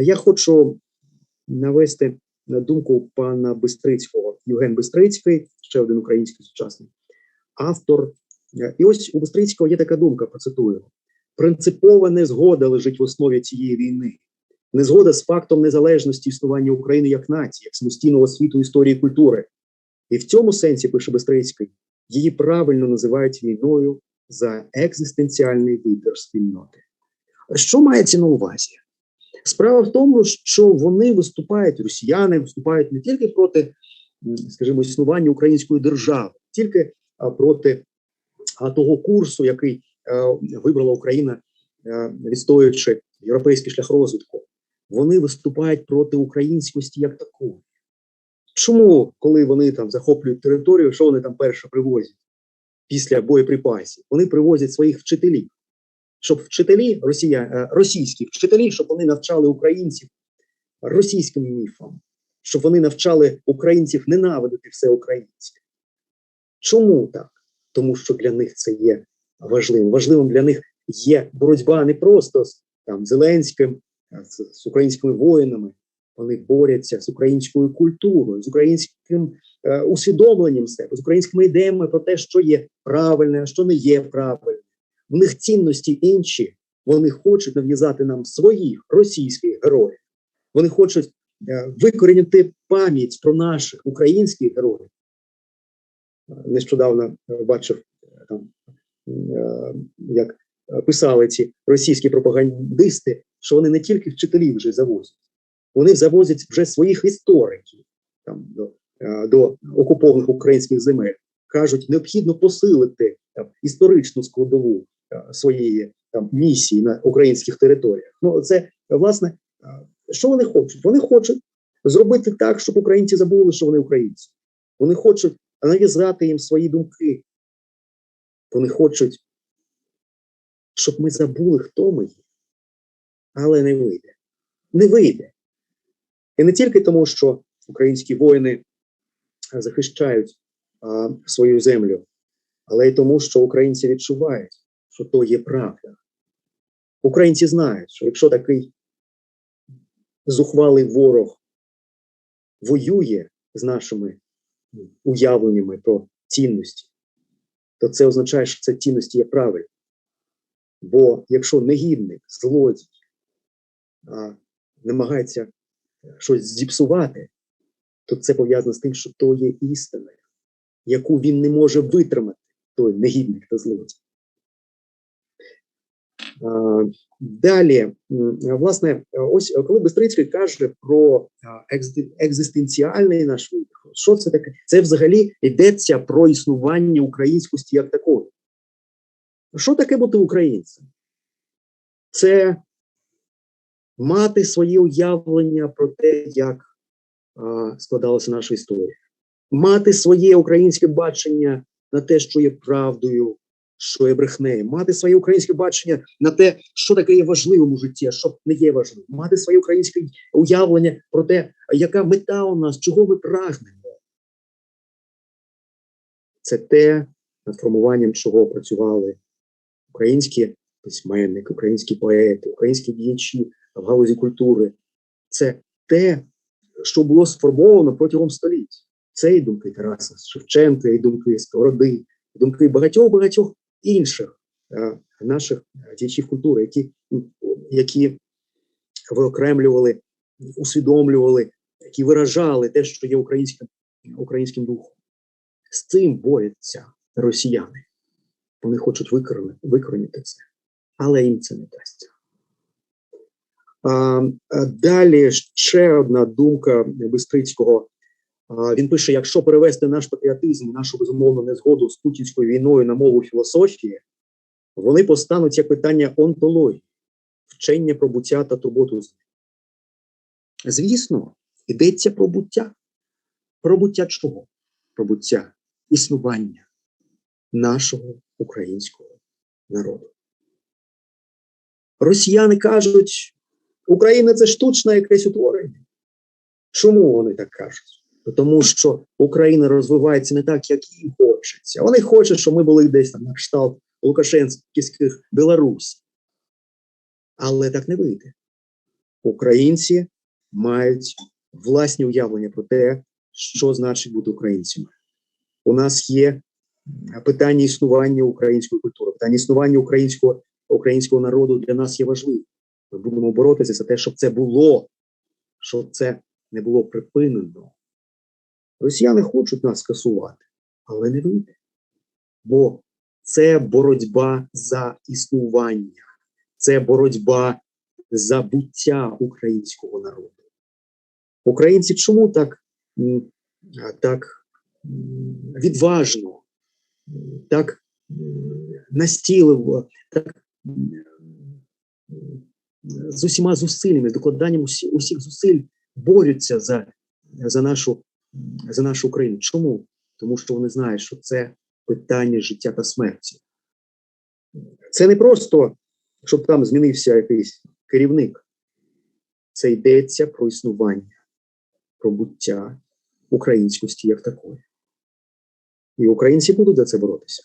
я хочу навести на думку пана Бистрицького, Євген Бистрицький, ще один український сучасний автор. І ось у Бистрицького є така думка, процитую: принципова незгода лежить в основі цієї війни. Незгода з фактом незалежності існування України як нації, як самостійного світу історії і культури. І в цьому сенсі, пише Бестрицький, її правильно називають війною за екзистенціальний вибір спільноти. Що мається на увазі? Справа в тому, що вони виступають, росіяни виступають не тільки проти, скажімо, існування української держави, тільки проти того курсу, який вибрала Україна, відстоюючи європейський шлях розвитку. Вони виступають проти українськості як такої. Чому, коли вони там захоплюють територію, що вони там перше привозять після боєприпасів? Вони привозять своїх вчителів, щоб вчителі, росія, е, російські вчителі, щоб вони навчали українців російським міфам, щоб вони навчали українців ненавидити все українське. Чому так? Тому що для них це є важливим. Важливим для них є боротьба не просто з там Зеленським, з, з українськими воїнами. Вони борються з українською культурою, з українським е, усвідомленням себе, з українськими ідеями про те, що є правильне, а що не є правильне. В них цінності інші. Вони хочуть нав'язати нам своїх російських героїв. Вони хочуть е, викорінити пам'ять про наших українських героїв. Нещодавно е, бачив там, е, як писали ці російські пропагандисти, що вони не тільки вчителів вже завозять, вони завозять вже своїх істориків там до, до окупованих українських земель. Кажуть, необхідно посилити там, історичну складову своєї там місії на українських територіях. Ну це власне, що вони хочуть? Вони хочуть зробити так, щоб українці забули, що вони українці. Вони хочуть нав'язати їм свої думки. Вони хочуть, щоб ми забули, хто ми є, але не вийде. Не вийде. І не тільки тому, що українські воїни захищають а, свою землю, але й тому, що українці відчувають, що то є правда. Українці знають, що якщо такий зухвалий ворог воює з нашими уявленнями про цінності, то це означає, що це цінності є правильні. Бо якщо негідник, злодій а, намагається щось зіпсувати, то це пов'язано з тим, що то є істиною, яку він не може витримати, той негідник та злодій. Далі, власне, ось коли Бестрицький каже про екзистенціальний наш видих, що це таке? Це взагалі йдеться про існування українськості як такої. Що таке бути українцем? Це мати своє уявлення про те, як складалася наша історія, мати своє українське бачення на те, що є правдою, що є брехнею, мати своє українське бачення на те, що таке є важливим у житті, що не є важливим, мати своє українське уявлення про те, яка мета у нас, чого ми прагнемо. Це те, над формуванням чого працювали українські письменники, українські поети, українські діячі в галузі культури. Це те, що було сформовано протягом століть. Це і думки Тараса Шевченка, і думки Сковороди, і думки багатьох багатьох інших наших діячів культури, які які виокремлювали, усвідомлювали, які виражали те, що є українським українським духом. З цим борються росіяни. Вони хочуть викорінити це, але їм це не дасться. А, Далі ще одна думка Бистрицького. Він пише: якщо перевести наш патріотизм, нашу безумовну незгоду з путінською війною на мову філософії, вони постануть як питання онтології, вчення про буття та турботу Звісно, йдеться про буття. Про буття чого? Про буття існування нашого українського народу. Росіяни кажуть, Україна це штучне якесь утворення. Чому вони так кажуть? Тому що Україна розвивається не так, як їм хочеться. Вони хочуть, щоб ми були десь там на кшталт Лукашенських Білорусі. Але так не вийде. українці мають власні уявлення про те, що значить бути українцями. У нас є питання існування української культури, питання існування українського, українського народу для нас є важливим. Ми будемо боротися за те, щоб це було, щоб це не було припинено. Росіяни хочуть нас скасувати, але не вийде. Бо це боротьба за існування, це боротьба за буття українського народу. Українці чому так, так відважно, так настійливо, так з усіма зусиллями, з докладанням усі, усіх зусиль борються за, за, нашу, за нашу Україну. Чому? Тому що вони знають, що це питання життя та смерті. Це не просто, щоб там змінився якийсь керівник. Це йдеться про існування, про буття українськості як такої. І українці будуть за це боротися.